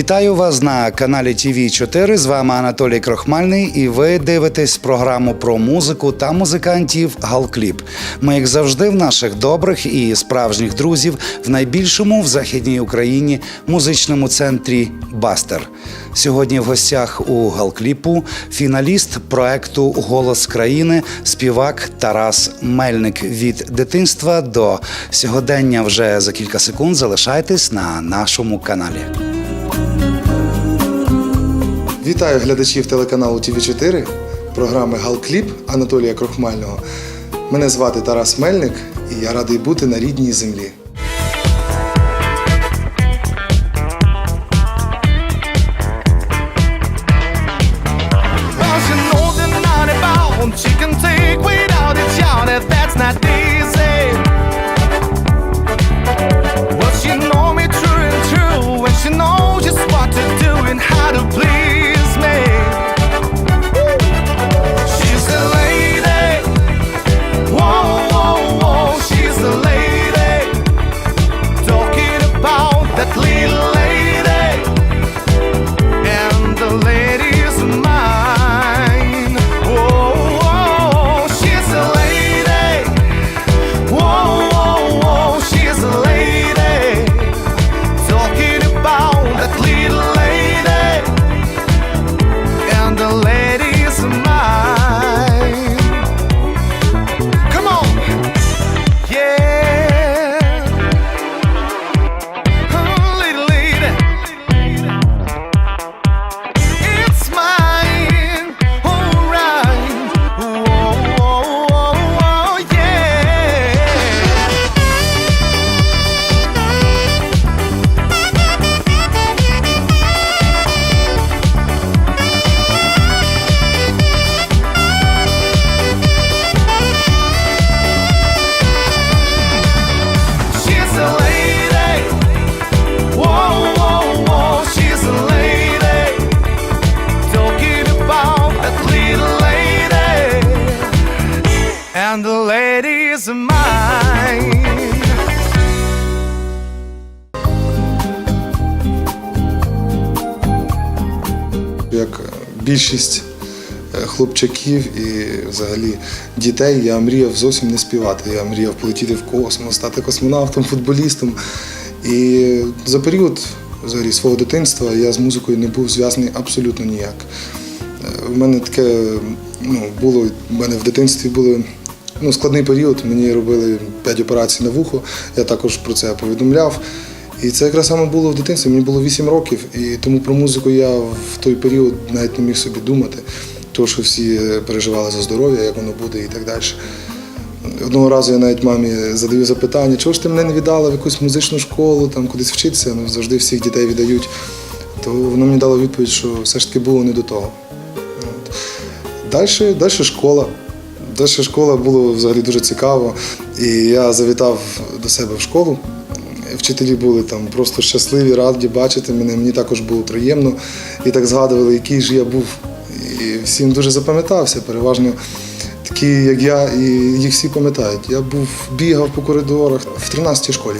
Вітаю вас на каналі tv 4 З вами Анатолій Крохмальний, і ви дивитесь програму про музику та музикантів Галкліп. Ми, як завжди, в наших добрих і справжніх друзів в найбільшому в західній Україні музичному центрі Бастер. Сьогодні в гостях у Галкліпу фіналіст проекту Голос країни співак Тарас Мельник. Від дитинства до сьогодення вже за кілька секунд залишайтесь на нашому каналі. Вітаю глядачів телеканалу ТВ4, програми Галкліп Анатолія Крохмального. Мене звати Тарас Мельник, і я радий бути на рідній землі. Більшість е, хлопчаків і взагалі дітей, я мріяв зовсім не співати. Я мріяв полетіти в космос, стати космонавтом, футболістом. І за період взагалі свого дитинства я з музикою не був зв'язаний абсолютно ніяк. У мене таке ну, було, в мене в дитинстві були ну, складний період. Мені робили 5 операцій на вухо, я також про це повідомляв. І це якраз саме було в дитинстві. Мені було 8 років, і тому про музику я в той період навіть не міг собі думати, тому що всі переживали за здоров'я, як воно буде і так далі. Одного разу я навіть мамі задаю запитання, чого ж ти мене не віддала в якусь музичну школу, там кудись вчитися, ну завжди всіх дітей віддають. То вона мені дала відповідь, що все ж таки було не до того. Далі, далі школа. Далі школа було взагалі дуже цікаво. І я завітав до себе в школу. Вчителі були там просто щасливі, раді бачити мене. Мені також було приємно. І так згадували, який ж я був. І всім дуже запам'ятався. Переважно такі, як я, і їх всі пам'ятають. Я був бігав по коридорах в 13-й школі.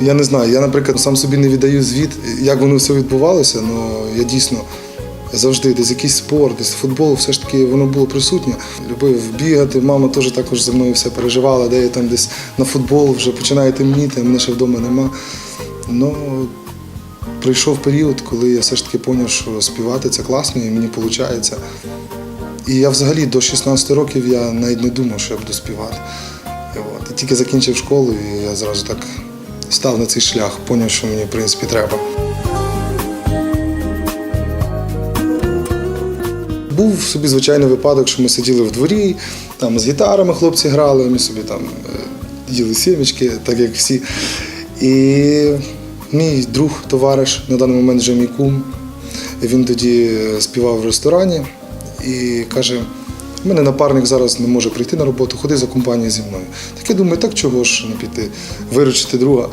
Я не знаю, я, наприклад, сам собі не віддаю звіт, як воно все відбувалося, але я дійсно завжди десь якийсь спорт, десь футбол, все ж таки воно було присутнє. Любив бігати, мама теж також за мною все переживала, де я там десь на футбол вже починає темніти, а мене ще вдома нема. Ну, прийшов період, коли я все ж таки зрозумів, що співати це класно і мені виходить. І я взагалі до 16 років я навіть не думав, що я буду співати. От. І тільки закінчив школу, і я зразу так став на цей шлях, зрозумів, що мені в принципі треба. Був собі звичайний випадок, що ми сиділи в дворі, там з гітарами хлопці грали, ми собі там е, їли сімечки, так як всі. І мій друг, товариш, на даний момент вже мій кум, він тоді е, співав в ресторані і каже: у мене напарник зараз не може прийти на роботу, ходи за компанією зі мною. Так я думаю, так чого ж не піти, виручити друга.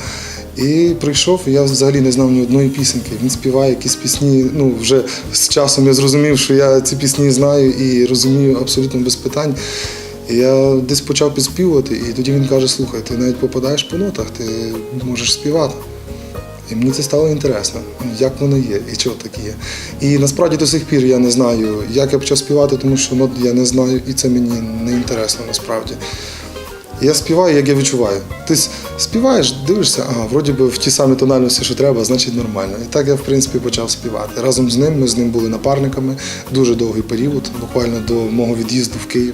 І прийшов, і я взагалі не знав ні одної пісеньки. Він співає якісь пісні. Ну, вже з часом я зрозумів, що я ці пісні знаю і розумію абсолютно без питань. І я десь почав підспівувати, і тоді він каже: слухай, ти навіть попадаєш по нотах, ти можеш співати. І мені це стало інтересно, як воно є і чого так є. І насправді до сих пір я не знаю, як я почав співати, тому що нот я не знаю, і це мені не інтересно насправді. Я співаю, як я відчуваю. Ти співаєш, дивишся, ага, вроді би в ті самі тональності, що треба, значить нормально. І так я, в принципі, почав співати. Разом з ним ми з ним були напарниками дуже довгий період, буквально до мого від'їзду в Київ.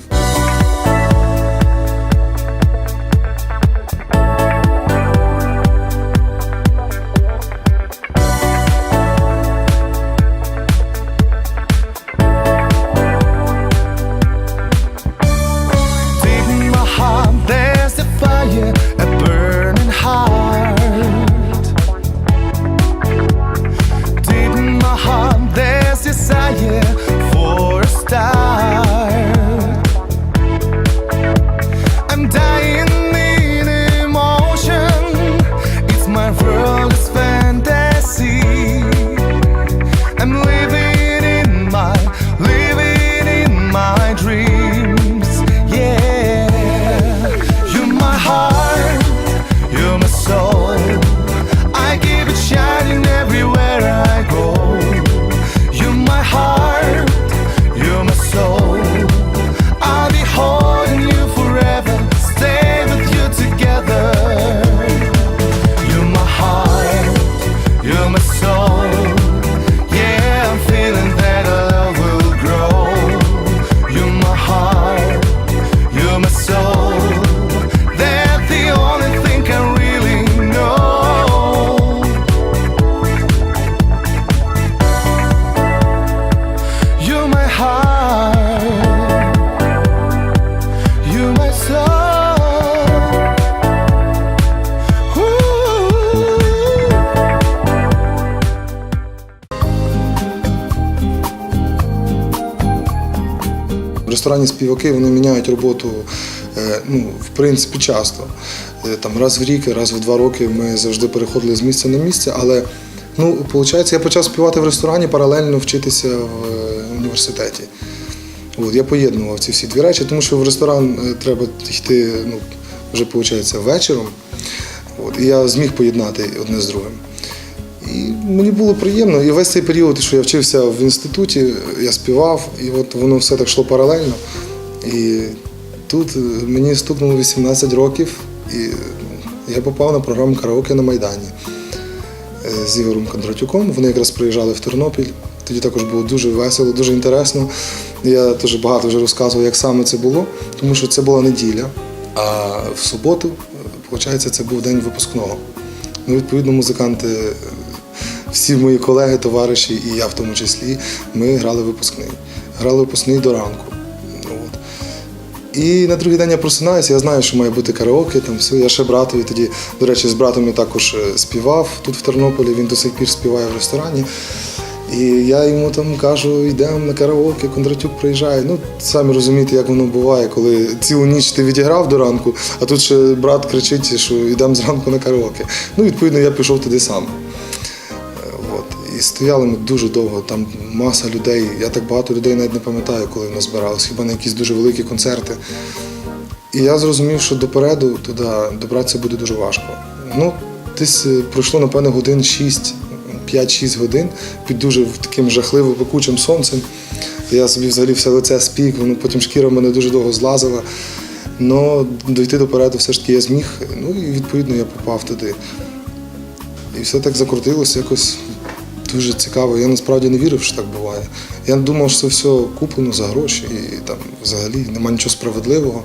В співаки вони міняють роботу е, ну, в принципі часто. Е, Там раз в рік, раз в два роки ми завжди переходили з місця на місце, але ну, виходить, я почав співати в ресторані, паралельно вчитися в е, університеті. От, я поєднував ці всі дві речі, тому що в ресторан треба йти ну, вже виходить, вечором. От, і я зміг поєднати одне з другим. Мені було приємно. І весь цей період, що я вчився в інституті, я співав, і от воно все так йшло паралельно. І тут мені стукнуло 18 років, і я попав на програму караоке на Майдані е, з Ігорем Кондратюком. Вони якраз приїжджали в Тернопіль. Тоді також було дуже весело, дуже інтересно. Я дуже багато вже розказував, як саме це було, тому що це була неділя, а в суботу, виходить, це був день випускного. Ну, відповідно, музиканти, всі мої колеги, товариші, і я в тому числі, ми грали випускний. Грали випускний до ранку. От. І на другий день я просинаюся, я знаю, що має бути караоке, там все. Я ще братові тоді, до речі, з братом я також е, співав тут в Тернополі, він до сих пір співає в ресторані. І я йому там кажу, йдемо на караоке, Кондратюк приїжджає. Ну, самі розумієте, як воно буває, коли цілу ніч ти відіграв до ранку, а тут ще брат кричить, що йдемо зранку на караоке. Ну, відповідно, я пішов туди сам. І стояли ми дуже довго, там маса людей. Я так багато людей навіть не пам'ятаю, коли ми збиралися, хіба на якісь дуже великі концерти. І я зрозумів, що допереду туди добратися буде дуже важко. Ну, десь е, пройшло, напевно, годин 6, 5-6 годин під дуже таким жахливим пекучим сонцем. Я собі взагалі все лице спік, воно потім шкіра в мене дуже довго злазила. Ну, дойти допереду все ж таки я зміг. Ну і відповідно я попав туди. І все так закрутилося якось дуже цікаво. Я насправді не вірив, що так буває. Я думав, що це все куплено за гроші і там взагалі немає нічого справедливого.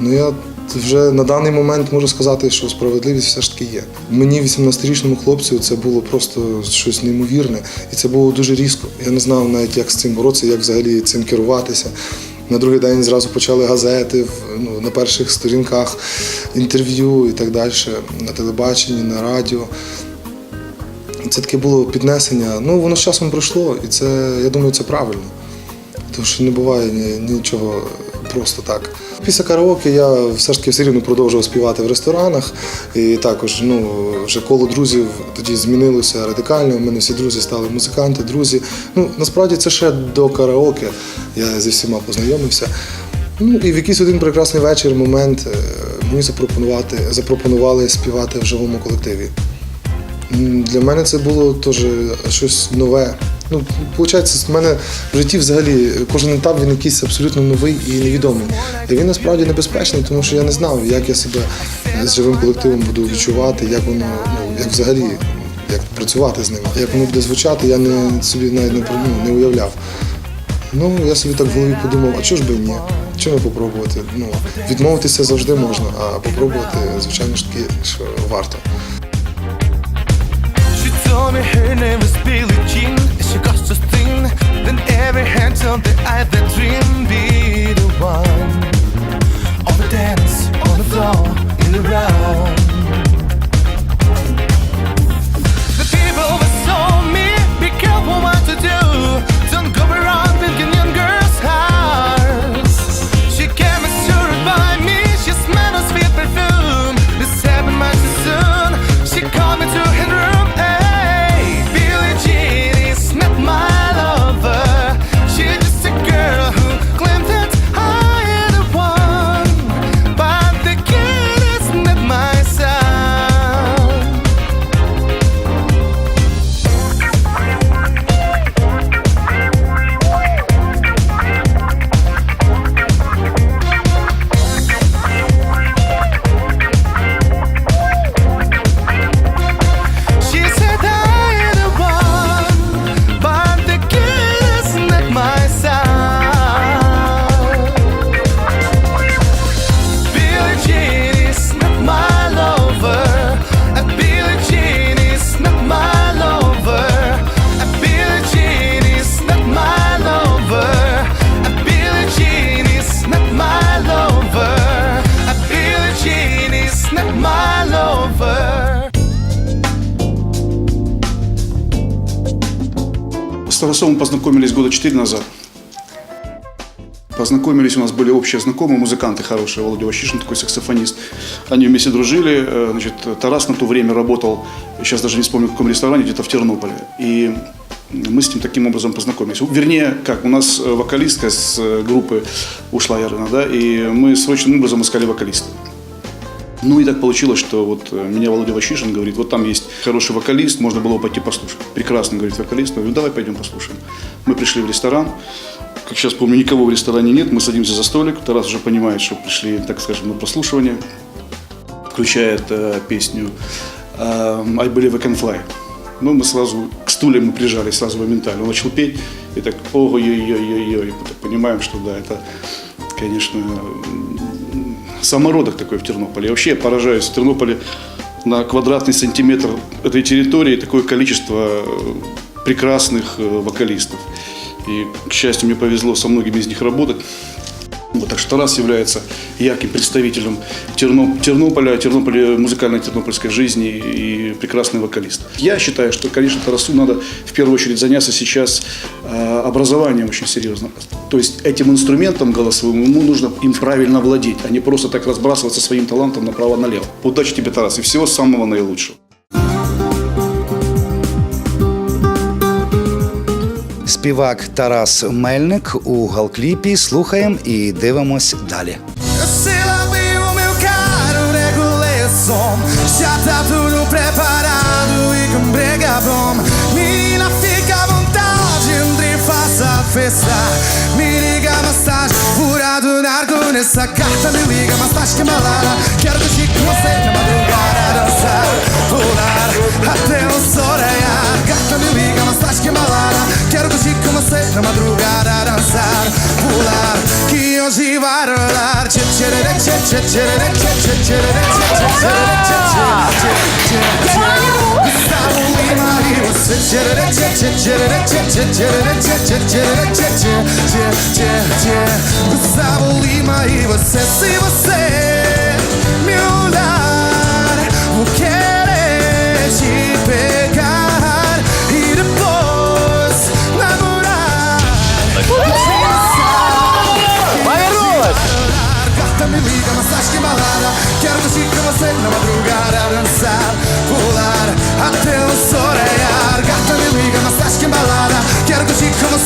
Ну я вже на даний момент можу сказати, що справедливість все ж таки є. Мені, 18-річному хлопцю, це було просто щось неймовірне, і це було дуже різко. Я не знав навіть, як з цим боротися, як взагалі цим керуватися. На другий день зразу почали газети ну, на перших сторінках інтерв'ю і так далі, на телебаченні, на радіо. Це таке було піднесення. Ну, воно з часом пройшло, і це, я думаю, це правильно. Тому що не буває ні- нічого просто так. Після караоке я все ж таки все рівно продовжував співати в ресторанах. І також ну, вже коло друзів тоді змінилося радикально. У мене всі друзі стали музиканти, друзі. Ну, насправді це ще до караоке. Я зі всіма познайомився. Ну і в якийсь один прекрасний вечір, момент е, мені запропонувати, запропонували співати в живому колективі. Для мене це було теж щось нове. Ну, виходить, в мене в житті взагалі кожен етап він якийсь абсолютно новий і невідомий. І він насправді небезпечний, тому що я не знав, як я себе з живим колективом буду відчувати, як воно, ну, як взагалі, як працювати з ним. Як воно буде звучати, я не, собі навіть не, ну, не уявляв. Ну, я собі так в голові подумав, а чого ж би ні? Чому не попробувати? Ну, відмовитися завжди можна, а попробувати, звичайно ж таки, що варто. Told me her name was Billie Jean. She got so thin, then every hand told the eye that dream be the one. On the dance, on the floor, in the round. The people that saw me, be careful what to do. С Тарасовым познакомились года четыре назад. Познакомились, у нас были общие знакомые, музыканты хорошие, Володя Ващишин, такой саксофонист. Они вместе дружили. Э, Значит, Тарас на то время работал, сейчас даже не вспомню, в каком ресторане, где-то в Тернополе. И мы с ним таким образом познакомились. Вернее, как, у нас э, вокалистка с э, группы ушла Ярына, да, и мы срочным образом искали вокалиста. Ну и так получилось, что вот э, меня Володя Ващишин говорит, вот там есть хороший вокалист, можно было бы пойти послушать. Прекрасно, говорит вокалист. Говорю, давай пойдем послушаем. Мы пришли в ресторан. Как сейчас помню, никого в ресторане нет. Мы садимся за столик. Тарас уже понимает, что пришли, так скажем, на прослушивание. Включает э, песню э, «I Believe I Can Fly». Ну, мы сразу к стульям мы прижались сразу моментально. Он начал петь, и так, так понимаем, что да, это, конечно, самородок такой в Тернополе. Я вообще поражаюсь в Тернополе на квадратный сантиметр этой территории такое количество э, прекрасных э, вокалистов. И, к счастью, мне повезло со многими из них работать. Вот, так что Тарас является ярким представителем Терно- Тернополя, Тернополя, музыкальной тернопольской жизни и прекрасный вокалист. Я считаю, что, конечно, Тарасу надо в первую очередь заняться сейчас э, образованием очень серьезно. То есть этим инструментом голосовым ему нужно им правильно владеть, а не просто так разбрасываться своим талантом направо-налево. Удачи тебе, Тарас, и всего самого наилучшего. Співак Тарас Мельник у галкліпі. Слухаємо і дивимось далі. Se lá vem o meu caro regular som Já tá tudo preparado e com brega bom Menina, fica à vontade, entre e faça a festa Me liga mais tarde, furado narco nessa carta Me liga mais tarde que malada Quero curtir com você na madrugada Dançar, pular, até o sol quando me liga, mas acho que balada Quero curtir com você na madrugada Dançar, pular Que hoje vai rolar Gustavo Lima e você Gustavo Lima e você Se você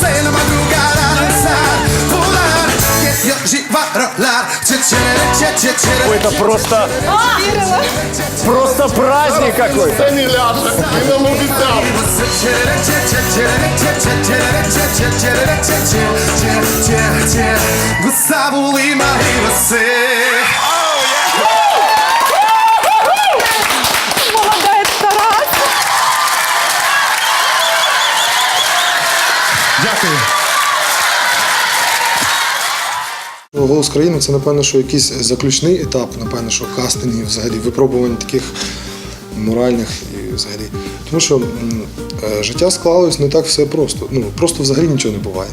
Sei na madrugada a dançar, pular Esqueci de Ой, это просто... Просто праздник какой-то. Це не ляже, і нам обіцяв. Голос країни це, напевно, що якийсь заключний етап, напевно, що кастингів, взагалі, випробувань таких моральних і взагалі. Тому що е, життя склалось не так все просто. Ну, просто взагалі нічого не буває.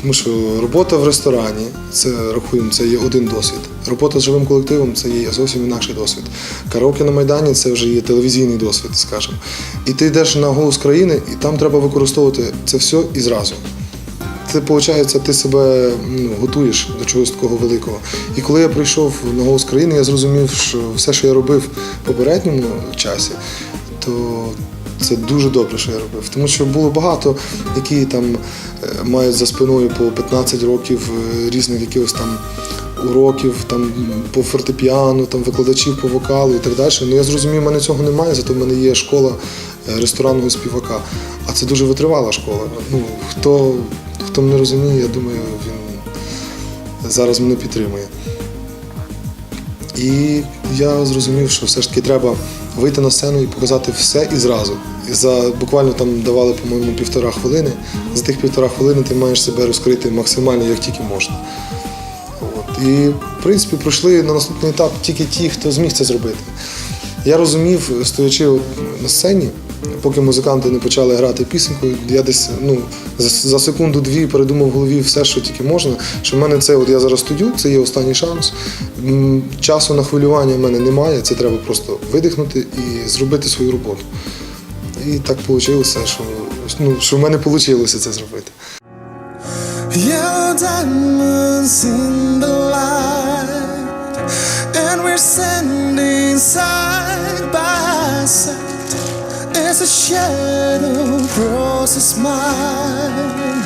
Тому що робота в ресторані, це рахуємо, це є один досвід. Робота з живим колективом це є зовсім інакший досвід. Караоке на Майдані це вже є телевізійний досвід, скажімо. І ти йдеш на голос країни, і там треба використовувати це все і зразу. Це виходить, ти себе ну, готуєш до чогось такого великого. І коли я прийшов на голос країни, я зрозумів, що все, що я робив в попередньому часі, то це дуже добре, що я робив. Тому що було багато, які там е, мають за спиною по 15 років е, різних якихось там уроків там по фортепіано, там викладачів по вокалу і так далі. Ну я зрозумів, в мене цього немає, зато в мене є школа е, ресторанного співака. А це дуже витривала школа. Ну, хто, хто мене розуміє, я думаю, він зараз мене підтримує. І я зрозумів, що все ж таки треба вийти на сцену і показати все і зразу. І за буквально там давали, по-моєму, півтора хвилини. За тих півтора хвилини ти маєш себе розкрити максимально, як тільки можна. От. І, в принципі, пройшли на наступний етап тільки ті, хто зміг це зробити. Я розумів, стоячи на сцені, поки музиканти не почали грати пісеньку, я десь ну, за, секунду-дві передумав в голові все, що тільки можна. Що в мене це, от я зараз студю, це є останній шанс. Часу на хвилювання в мене немає, це треба просто видихнути і зробити свою роботу. І так вийшло, що, ну, що в мене вийшло це зробити. And we're standing side by side as a shadow crosses mine.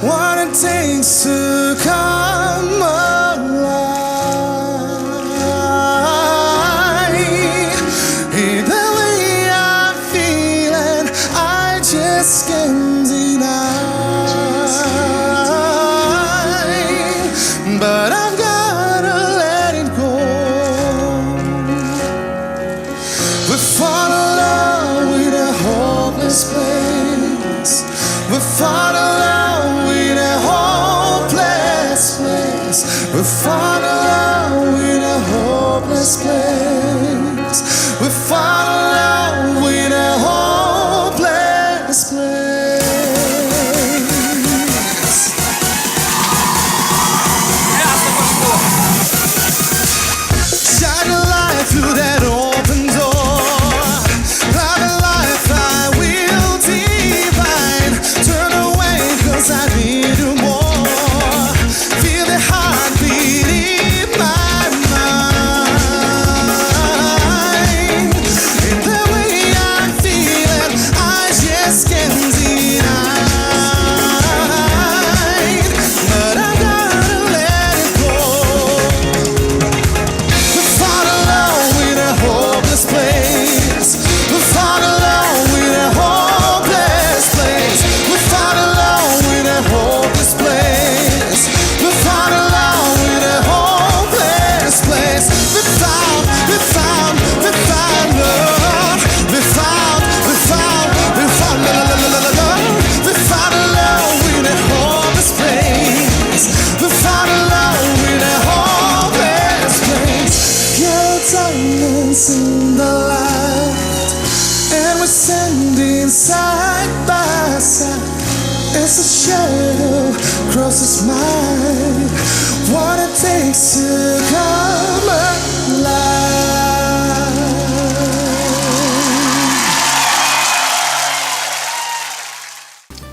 What it takes to come alive.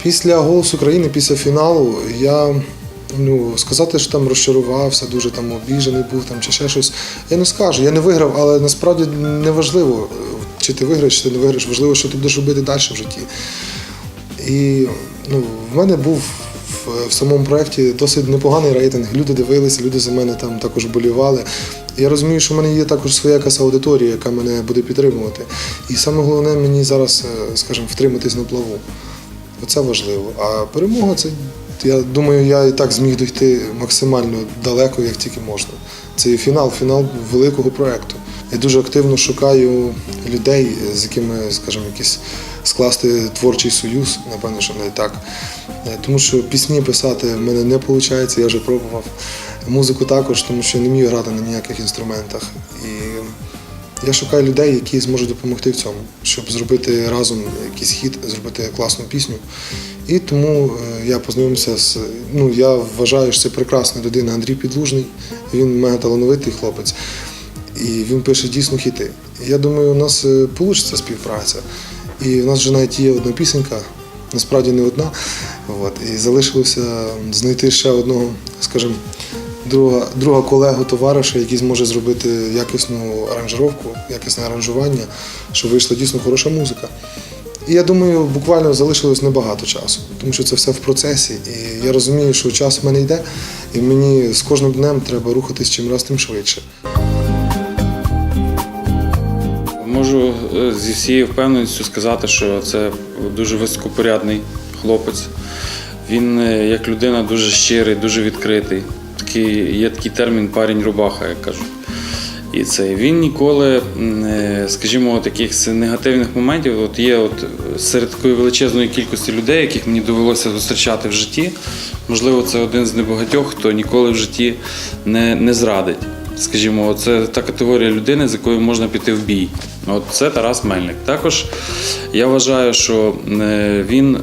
Після голосу країни, після фіналу, я ну, сказати, що там розчарувався, дуже там обіжений був там, чи ще щось. Я не скажу, я не виграв, але насправді не важливо, чи ти виграєш, чи ти не виграєш, важливо, що ти будеш робити далі в житті. І ну, в мене був в, в самому проєкті досить непоганий рейтинг. Люди дивилися, люди за мене там також болівали. Я розумію, що в мене є також своя якась аудиторія, яка мене буде підтримувати. І саме головне мені зараз, е, скажімо, втриматись на плаву. Оце важливо. А перемога це, я думаю, я і так зміг дійти максимально далеко, як тільки можна. Це і фінал, фінал великого проєкту. Я дуже активно шукаю людей, з якими, скажімо, якийсь скласти творчий союз, напевно, що не так. Е, Тому що пісні писати в мене не виходить, я вже пробував. Музику також, тому що не вмію грати на ніяких інструментах. І я шукаю людей, які зможуть допомогти в цьому, щоб зробити разом якийсь хіт, зробити класну пісню. І тому е, я познайомився з. Ну, я вважаю, що це прекрасна людина Андрій Підлужний. Він мега талановитий хлопець. І він пише дійсно хіти. Я думаю, у нас вийде співпраця. І у нас вже навіть є одна пісенька, насправді не одна. От. І залишилося знайти ще одного, скажімо, друга, друга колегу, товариша, який зможе зробити якісну аранжировку, якісне аранжування, щоб вийшла дійсно хороша музика. І я думаю, буквально залишилось небагато часу, тому що це все в процесі. І я розумію, що час в мене йде, і мені з кожним днем треба рухатись чим раз тим швидше. Можу е, зі всією впевненістю сказати, що це дуже високопорядний хлопець. Він е, як людина дуже щирий, дуже відкритий. Такий, є такий термін парень рубаха, як кажуть. І це він ніколи, е, скажімо, таких негативних моментів. От є от серед такої величезної кількості людей, яких мені довелося зустрічати в житті. Можливо, це один з небагатьох, хто ніколи в житті не, не зрадить. Скажімо, це та категорія людини, з якою можна піти в бій. От це Тарас Мельник. Також я вважаю, що е, він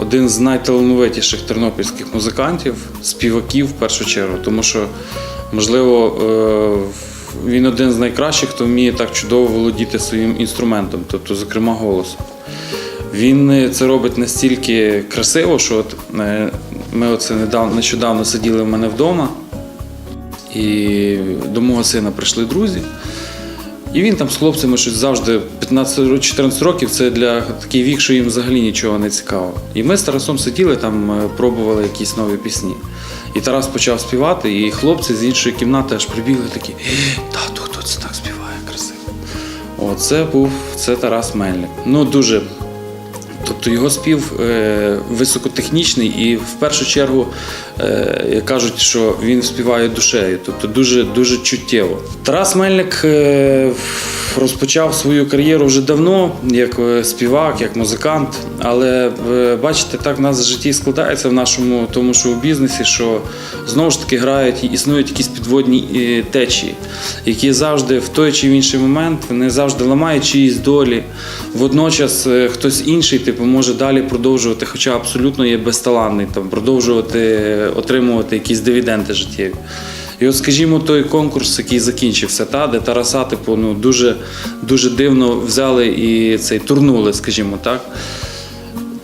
один з найталановитіших тернопільських музикантів, співаків в першу чергу, тому що, можливо, е, він один з найкращих, хто вміє так чудово володіти своїм інструментом, тобто, зокрема, голосом. Він е, це робить настільки красиво, що от е, ми оце недавно нещодавно сиділи в мене вдома, і до мого сина прийшли друзі. І він там з хлопцями щось завжди 15-14 років це для такий вік, що їм взагалі нічого не цікаво. І ми з Тарасом сиділи там, е, пробували якісь нові пісні. І Тарас почав співати, і хлопці з іншої кімнати аж прибігли такі: «Е, тату, хто це так співає красиво? О, це був це Тарас Мельник. Ну дуже Тобто його спів е, високотехнічний і в першу чергу е, кажуть, що він співає душею, тобто дуже дуже чуттєво. Тарас Мельник е, розпочав свою кар'єру вже давно, як співак, як музикант. Але бачите, так в нас в житті складається в нашому тому шоу-бізнесі, що знову ж таки грають і існують якісь підводні течії, які завжди в той чи в інший момент вони завжди ламають чиїсь долі. Водночас хтось інший, типу, може далі продовжувати, хоча абсолютно є безталанний, там продовжувати отримувати якісь дивіденди життєві. І от, скажімо, той конкурс, який закінчився, та, де Тараса, типу, ну, дуже, дуже дивно взяли і цей турнули, скажімо так.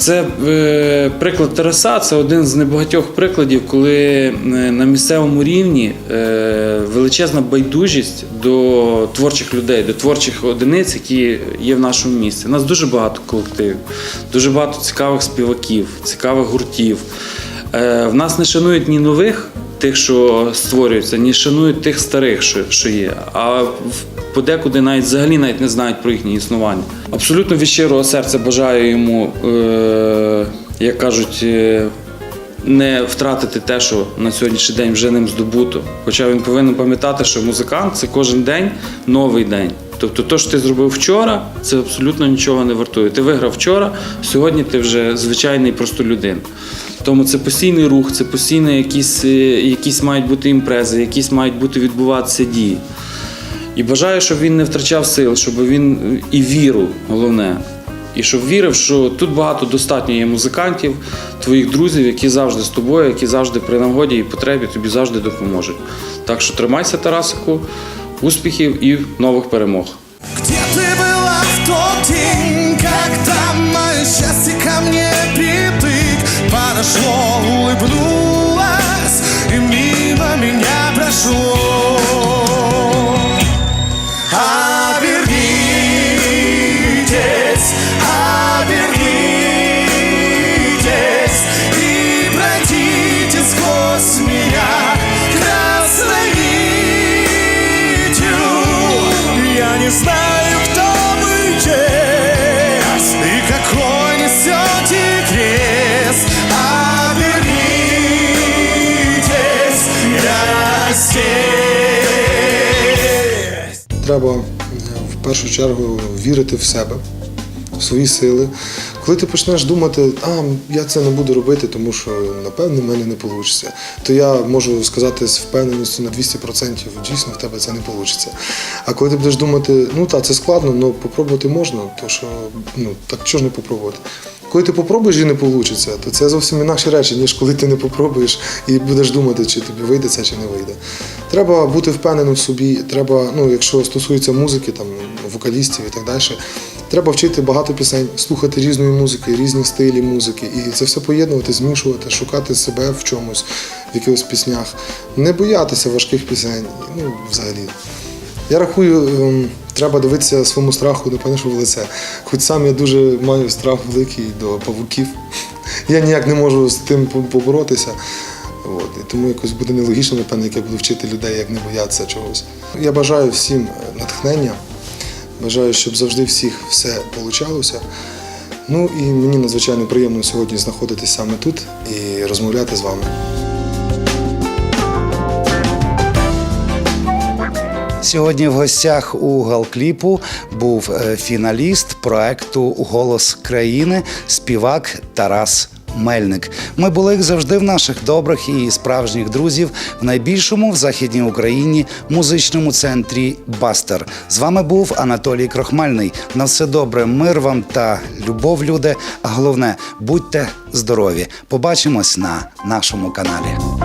Це е, приклад Тараса, це один з небагатьох прикладів, коли е, на місцевому рівні е, величезна байдужість до творчих людей, до творчих одиниць, які є в нашому місті. У нас дуже багато колективів, дуже багато цікавих співаків, цікавих гуртів. В нас не шанують ні нових, тих, що створюються, ні шанують тих старих, що, що є. А подекуди навіть взагалі навіть не знають про їхнє існування. Абсолютно від щирого серця бажаю йому, е, як кажуть, е, не втратити те, що на сьогоднішній день вже ним здобуто. Хоча він повинен пам'ятати, що музикант це кожен день новий день. Тобто, то, що ти зробив вчора, це абсолютно нічого не вартує. Ти виграв вчора, сьогодні ти вже звичайний просто людина. Тому це постійний рух, це постійно якісь, е, якісь мають бути імпрези, якісь мають бути відбуватися дії. І бажаю, щоб він не втрачав сил, щоб він і віру, головне. І щоб вірив, що тут багато достатньо є музикантів, твоїх друзів, які завжди з тобою, які завжди при нагоді і потребі тобі завжди допоможуть. Так що тримайся, Тарасику, успіхів і нових перемог. Где ты была в тот день, когда мое счастье ко мне Треба е, в першу чергу вірити в себе, в свої сили. Коли ти почнеш думати, а я це не буду робити, тому що напевне в мене не вийде, то я можу сказати з впевненістю на 200%, дійсно в тебе це не вийде. А коли ти будеш думати, ну так, це складно, але попробувати можна, то що ну так чого ж не попробувати? Коли ти попробуєш і не вийде, то це зовсім інакші речі, ніж коли ти не попробуєш і будеш думати, чи тобі вийде це, чи не вийде. Треба бути впевненим в собі. Треба, ну, якщо стосується музики, там вокалістів і так далі, треба вчити багато пісень, слухати різної музики, різні стилі музики, і це все поєднувати, змішувати, шукати себе в чомусь, в якихось піснях, не боятися важких пісень. Ну, взагалі. Я рахую, ем, треба дивитися своєму страху, напевно, що в лице. Хоч сам я дуже маю страх великий до павуків. Я ніяк не можу з тим поборотися. От. І тому якось буде нелогічно, напевно, як я буду вчити людей, як не боятися чогось. Я бажаю всім натхнення, бажаю, щоб завжди всіх все получалося. Ну і мені надзвичайно приємно сьогодні знаходитись саме тут і розмовляти з вами. Сьогодні в гостях у Галкліпу був е, фіналіст проекту Голос країни співак Тарас. Мельник. Ми були як завжди в наших добрих і справжніх друзів в найбільшому в західній Україні музичному центрі Бастер. З вами був Анатолій Крохмальний. На все добре, мир вам та любов, люди. А головне, будьте здорові. Побачимось на нашому каналі.